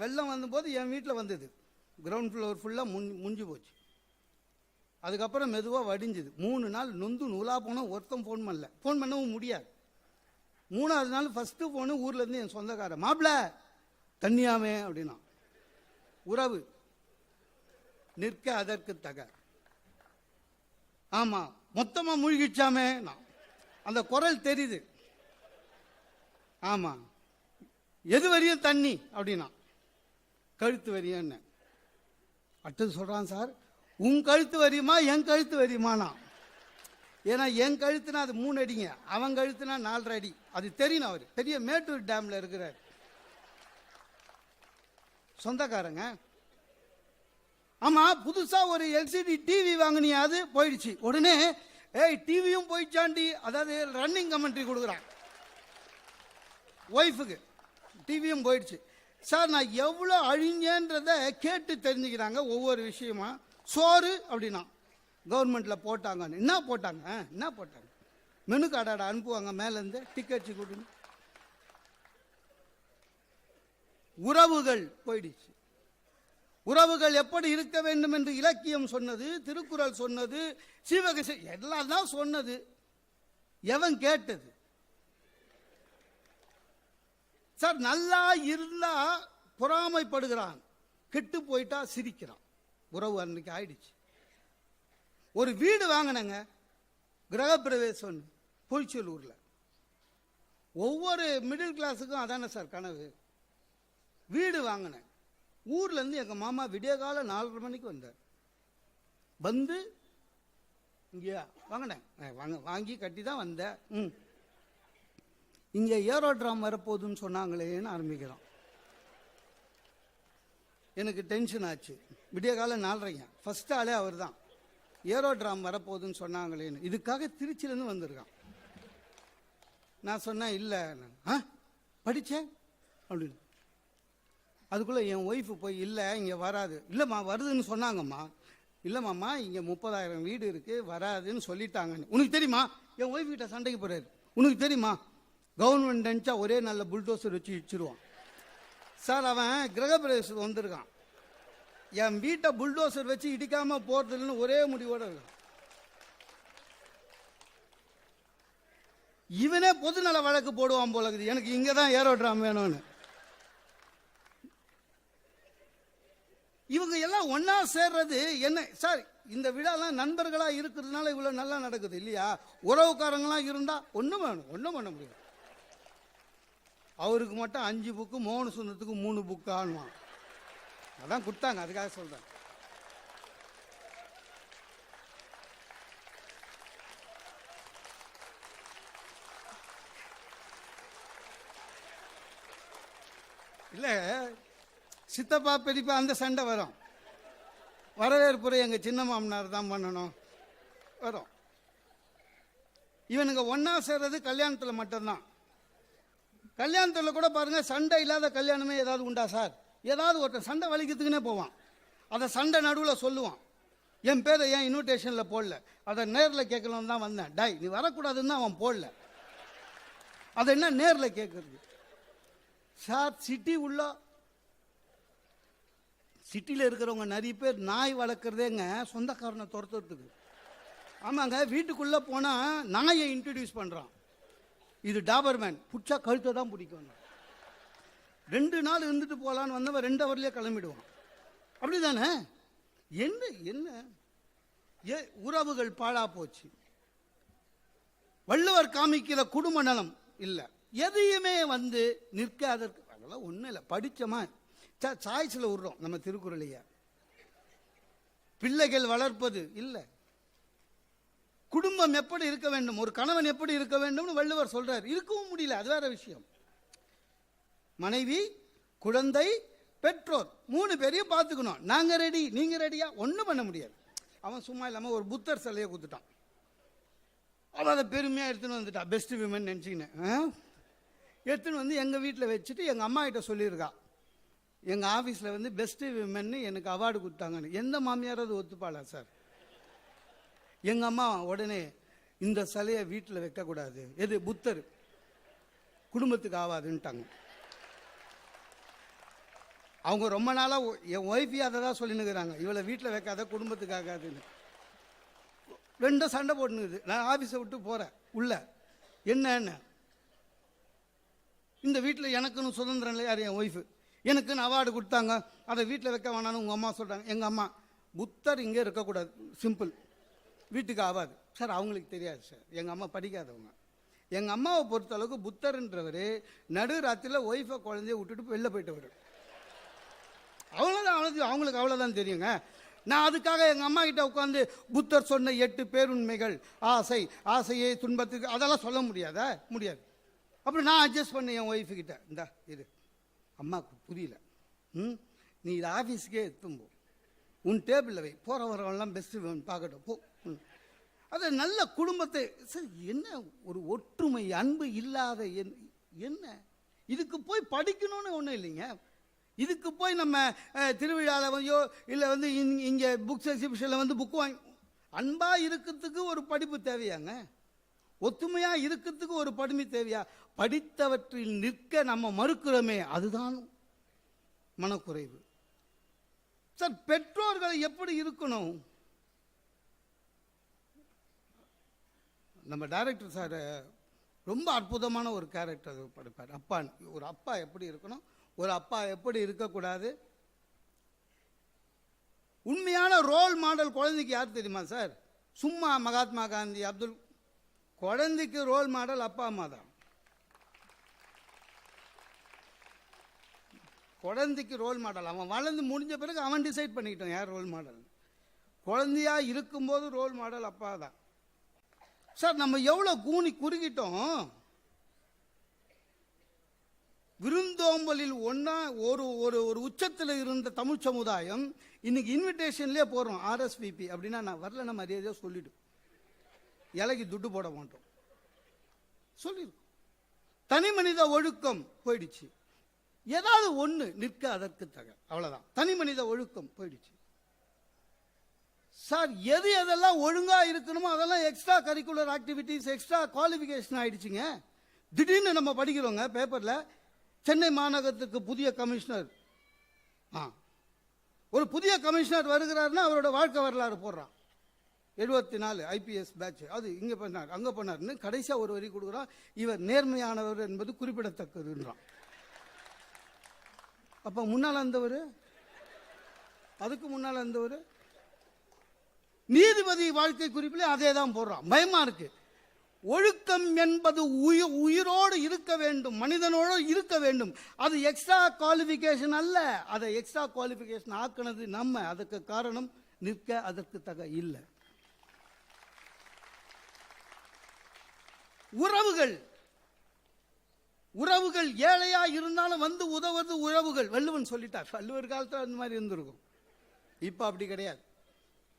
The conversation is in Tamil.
வெள்ளம் வந்தபோது என் வீட்டில் வந்தது. கிரவுண்ட் ஃப்ளோர் ஃபுல்லாக முன் முஞ்சு போச்சு. அதுக்கப்புறம் மெதுவாக வடிஞ்சுது. மூணு நாள் நொந்து நூலாக போனால் ஒருத்தன் ஃபோன் பண்ணல. ஃபோன் பண்ணவும் முடியாது. மூணாவது நாள் ஃபஸ்ட்டு ஃபோனு ஊர்லேருந்து என் சொந்தக்காரன் மாப்பிள தண்ணியாமே அப்படின்னா உறவு. நிற்க அதற்கு தக. ஆமாம் மொத்தமாக மூழ்கிச்சாமே நான் அந்த குரல் தெரியுது. ஆமாம் எது வரையும் தண்ணி அப்படின்னா கழுத்து வரியான்னு அடுத்தது சொல்கிறான் சார் உன் கழுத்து வரியுமா என் கழுத்து வரியுமானா ஏன்னா என் கழுத்துனா அது மூணு அடிங்க அவன் கழுத்துனா நாலரை அடி. அது தெரியும் அவர். பெரிய மேட்டூர் டேமில் இருக்கிறார். சொந்தக்காரங்க. ஆமாம் புதுசாக ஒரு எல்சிடி டிவி வாங்கினியா அது போயிடுச்சு. உடனே ஏய் டிவியும் போயிடுச்சாண்டி. அதாவது ரன்னிங் கமெண்ட்ரி கொடுக்குறான். ஒய்ஃபுக்கு டிவியும் போயிடுச்சு. சார் நான் எவ்வளோ அழிஞ்சேன்றத கேட்டு தெரிஞ்சுக்கிறாங்க ஒவ்வொரு விஷயமா. சோறு அப்படின்னா கவர்மெண்ட்டில் போட்டாங்கன்னு. என்ன போட்டாங்க? என்ன போட்டாங்க? மெனு கார்டாட அனுப்புவாங்க மேலேருந்து டிக்கெட்ஸு கொடுன்னு உறவுகள் போயிடுச்சு. உறவுகள் எப்படி இருக்க வேண்டும் என்று இலக்கியம் சொன்னது திருக்குறள் சொன்னது சீவகசி எல்லாம் தான் சொன்னது. எவன் கேட்டது? சார் நல்லா இருந்தா பொறாமைப்படுகிறான். கெட்டு போயிட்டா சிரிக்கிறான். உறவு அன்னைக்கு ஆயிடுச்சு. ஒரு வீடு வாங்கினங்க. கிரகப்பிரவேசம் பொய்ச்சலூர்ல ஒவ்வொரு மிடில் கிளாஸுக்கும் அதானே சார் கனவு. வீடு வாங்கினேன். ஊர்லேருந்து எங்கள் மாமா விடிய கால நாலரை மணிக்கு வந்தார். வந்து இங்கேயா வாங்கினேன். வாங்க வாங்கி கட்டி தான் வந்தேன். ம். இங்க ஏரோட்ராம் வரப்போகுதுன்னு சொன்னாங்களேன்னு ஆரம்பிக்கிறோம். எனக்கு டென்ஷன் ஆச்சு. விடிய காலம் நாலரைங்க. ஃபஸ்ட்டு ஆளே அவர் தான் ஏரோட்ராம் வரப்போகுதுன்னு சொன்னாங்களேன்னு. இதுக்காக திருச்சியிலேருந்து வந்திருக்கான். நான் சொன்னேன் இல்லை. ஆ? படித்தேன் அப்படின்னு. அதுக்குள்ளே என் ஒய்ஃபு போய் இல்லை இங்கே வராது. இல்லைம்மா வருதுன்னு சொன்னாங்கம்மா. இல்லைம்மாம்மா இங்கே முப்பதாயிரம் வீடு இருக்குது வராதுன்னு சொல்லிட்டாங்கன்னு. உனக்கு தெரியுமா? என் ஒய்ஃப் கிட்ட சண்டைக்கு போகிறாரு உனக்கு தெரியுமா? கவர்மெண்ட் நினச்சா ஒரே நல்ல புல்டோசர் வச்சு இடிச்சிருவான். சார் அவன் கிரகப்பிரவேசத்துக்கு வந்திருக்கான். என் வீட்டை புல்டோசர் வச்சு இடிக்காமல் போகிறதுன்னு ஒரே முடிவோடு இருக்கான். இவனே பொதுநல வழக்கு போடுவான் போல இருக்குது. எனக்கு இங்கே தான் ஏரோட்ராம் வேணும்னு. இவங்க எல்லாம் ஒன்றா சேர்றது என்ன? சார் இந்த விழாலாம் நண்பர்களாக இருக்கிறதுனால இவ்வளோ நல்லா நடக்குது இல்லையா? உறவுக்காரங்களாம் இருந்தால் ஒன்றும் வேணும் ஒன்றும் பண்ண முடியாது. அவருக்கு மட்டும் அஞ்சு புக்கு மோகன சுந்தரத்துக்கு மூணு புக்கு ஆணுவான் அதான் கொடுத்தாங்க அதுக்காக சொல்கிறேன் இல்லை சித்தப்பா பெரியப்பா அந்த சண்டை வரும். வரவேற்புரை எங்கள் சின்ன மாமனார் தான் பண்ணணும். வரும். இவனுங்க ஒன்றா சேர்றது கல்யாணத்தில் மட்டும்தான். கல்யாணத்தில் கூட பாருங்கள் சண்டை இல்லாத கல்யாணமே ஏதாவது உண்டா சார்? ஏதாவது ஒருத்தன் சண்டை வலிக்கிறதுக்குனே போவான். அதை சண்டை நடுவில் சொல்லுவான். என் பேரை ஏன் இன்விடேஷனில் போடல? அதை நேரில் கேட்கணும் தான் வந்தேன். டை நீ வரக்கூடாதுன்னு தான் அவன் போடல. அதை என்ன நேரில் கேட்குறது? சார் சிட்டி உள்ள சிட்டியில் இருக்கிறவங்க நிறைய பேர் நாய் வளர்க்குறதேங்க சொந்தக்காரனை துரத்துறதுக்கு. ஆமாங்க வீட்டுக்குள்ளே போனால் நாயை இன்ட்ரடியூஸ் பண்ணுறான் இது டாபர்மேன் பிடிச்சா கழுத்தை தான் பிடிக்கும். ரெண்டு நாள் இருந்துட்டு போகலான்னு வந்தவன் ரெண்டு ஹவர்லேயே கிளம்பிடுவான். அப்படிதானே? என்ன என்ன? ஏ உறவுகள் பாழா போச்சு. வள்ளுவர் காமிக்கிற குடும்ப நலம் இல்லை. எதையுமே வந்து நிற்க அதற்கு அதெல்லாம் ஒன்றும் இல்லை. படித்தோமா சாய்ஸில் விடுறோம் நம்ம திருக்குறளைய. பிள்ளைகள் வளர்ப்பது இல்லை. குடும்பம் எப்படி இருக்க வேண்டும்? ஒரு கணவன் எப்படி இருக்க வேண்டும்னு வள்ளுவர் சொல்றார். இருக்கவும் முடியல அது வேற விஷயம். மனைவி குழந்தை பெற்றோர் மூணு பேரையும் பார்த்துக்கணும். நாங்க ரெடி நீங்க ரெடியா ஒன்றும் பண்ண முடியாது. அவன் சும்மா இல்லாம ஒரு புத்தர் சிலையை கொடுத்துட்டான். அவன் அதை பெருமையா எடுத்துன்னு வந்துட்டான் பெஸ்ட் விமன் நினச்சிக்கினேன் எடுத்துன்னு வந்து எங்க வீட்டில் வச்சுட்டு எங்க அம்மா கிட்ட சொல்லியிருக்கா. எங்கள் ஆஃபீஸில் வந்து பெஸ்ட் விமன்னு எனக்கு அவார்டு கொடுத்தாங்கன்னு. எந்த மாமியாராவது ஒத்துப்பாளா சார் எங்க அம்மா உடனே இந்த சிலையை வீட்டில் வைக்கக்கூடாது எது? புத்தர். குடும்பத்துக்கு ஆகாதுன்ட்டாங்க அவங்க ரொம்ப நாளாக என் ஒய்ஃபே அதை தான் சொல்லினுக்கிறாங்க இவளை வீட்டில் வைக்காத குடும்பத்துக்கு ஆகாதுன்னு. ரெண்டும் சண்டை போட்டுனுக்குது நான் ஆஃபீஸை விட்டு போகிறேன் உள்ள. என்னன்னு இந்த வீட்டில் எனக்குன்னு சுதந்திரம் இல்லை. யார்? என் ஒய்ஃபு எனக்குன்னு அவார்டு கொடுத்தாங்க. அதை வீட்டில் வைக்க வேணாம்னு உங்கள் அம்மா சொல்கிறாங்க எங்கள் அம்மா புத்தர் இங்கே இருக்கக்கூடாது. சிம்பிள் வீட்டுக்கு ஆகாது சார் அவங்களுக்கு தெரியாது சார். எங்கள் அம்மா படிக்காதவங்க. எங்கள் அம்மாவை பொறுத்தளவுக்கு புத்தர்ன்றவர் நடு ராத்திரியில் ஒய்ஃபை குழந்தைய விட்டுட்டு வெளில போயிட்டவர். அவ்வளோதான் அவ்வளோ அவங்களுக்கு அவ்வளோதான் தெரியுங்க. நான் அதுக்காக எங்கள் அம்மா கிட்ட உட்காந்து புத்தர் சொன்ன எட்டு பேருண்மைகள் ஆசை ஆசையை துன்பத்துக்கு அதெல்லாம் சொல்ல முடியாதா? முடியாது. அப்புறம் நான் அட்ஜஸ்ட் பண்ணேன் என் ஒய்ஃபு கிட்ட. இந்தா இது. அம்மாவுக்கு புரியல. ம்? நீ இது ஆஃபீஸுக்கே எடுத்தும் உன் டேபிளில் வை. போகிற வரவெல்லாம் பெஸ்ட்டு பார்க்கட்டும். போ. அது நல்ல குடும்பத்தை சார் என்ன ஒரு ஒற்றுமை அன்பு இல்லாத என்- என்ன? இதுக்கு போய் படிக்கணும்னு ஒன்றும் இல்லைங்க. இதுக்கு போய் நம்ம திருவிழாவில் திருவிழாவிலையோ இல்லை வந்து இங்- இங்கே புக்ஸ் எக்ஸிபிஷனில் வந்து புக் வாங்கி அன்பாக இருக்கிறதுக்கு ஒரு படிப்பு தேவையாங்க. ஒத்துமையாக இருக்கிறதுக்கு ஒரு படிமை தேவையா? படித்தவற்றில் நிற்க நம்ம மறுக்கிறோமே அதுதான் மனக்குறைவு. சார் பெற்றோர்கள் எப்படி இருக்கணும்? நம்ம டைரக்டர் சார் ரொம்ப அற்புதமான ஒரு கேரக்டர் படிப்பார். அப்பா ஒரு அப்பா எப்படி இருக்கணும்? ஒரு அப்பா எப்படி இருக்கக்கூடாது? உண்மையான ரோல் மாடல் குழந்தைக்கு யார் தெரியுமா சார்? சும்மா மகாத்மா காந்தி அப்துல் குழந்தைக்கு ரோல் மாடல் அப்பா அம்மா தான். குழந்தைக்கு ரோல் மாடல் அவன் வளர்ந்து முடிஞ்ச பிறகு அவன் டிசைட் பண்ணிக்கிட்டான் யார் ரோல் மாடல் குழந்தையா இருக்கும்போது ரோல் மாடல் அப்பா தான் சார் நம்ம எவ்வளோ கூனி குறுகிட்டோம்? விருந்தோம்பலில் ஒன்றா ஒரு ஒரு ஒரு உச்சத்தில் இருந்த தமிழ் சமுதாயம் இன்னைக்கு இன்விடேஷன்லேயே போகிறோம் ஆர்எஸ்விபி அப்படின்னா நான் வரல மரியாதையாக சொல்லிவிடும் இலைக்கு துட்டு போட மாட்டோம். சொல்லியிருக்கோம் தனி மனித ஒழுக்கம் போயிடுச்சு. ஏதாவது ஒன்று நிற்க அதற்கு தக அவ்வளோதான் தனி மனித ஒழுக்கம் போயிடுச்சு. சார் எது எதெல்லாம் ஒழுங்கா இருக்கணுமோ அதெல்லாம் extra curricular activities extra qualification ஆயிடுச்சுங்க. திடீர்னு நம்ம படிக்கிறோங்க பேப்பர்ல சென்னை மாநகரத்துக்கு புதிய கமிஷனர் ஆ. ஒரு புதிய கமிஷனர் வருகிறாருன்னா அவரோட வாழ்க்கை வரலாறு போடுறான். எழுபத்தி நாலு ஐபிஎஸ் பேட்ச் அது இங்கே பண்ணார் அங்கே பண்ணார்னு கடைசியாக ஒரு வரி கொடுக்குறான். இவர் நேர்மையானவர் என்பது குறிப்பிடத்தக்கதுன்றான். அப்போ முன்னால் இருந்தவர் அதுக்கு முன்னால் இருந்தவர் நீதிபதி வாழ்க்கை குறிப்பிலே அதே தான் போடுறான். பயமாக இருக்குது ஒழுக்கம் என்பது உயிர் உயிரோடு இருக்க வேண்டும். மனிதனோடு இருக்க வேண்டும். அது எக்ஸ்ட்ரா குவாலிஃபிகேஷன் அல்ல. அதை எக்ஸ்ட்ரா குவாலிஃபிகேஷன் ஆக்குனது நம்ம. அதுக்கு காரணம் நிற்க அதற்கு தக இல்லை. உறவுகள். உறவுகள் ஏழையா இருந்தாலும் வந்து உதவுறது உறவுகள். வள்ளுவன் சொல்லிட்டார். வள்ளுவர் காலத்தில் அந்த மாதிரி இருந்திருக்கும். இப்போ அப்படி கிடையாது.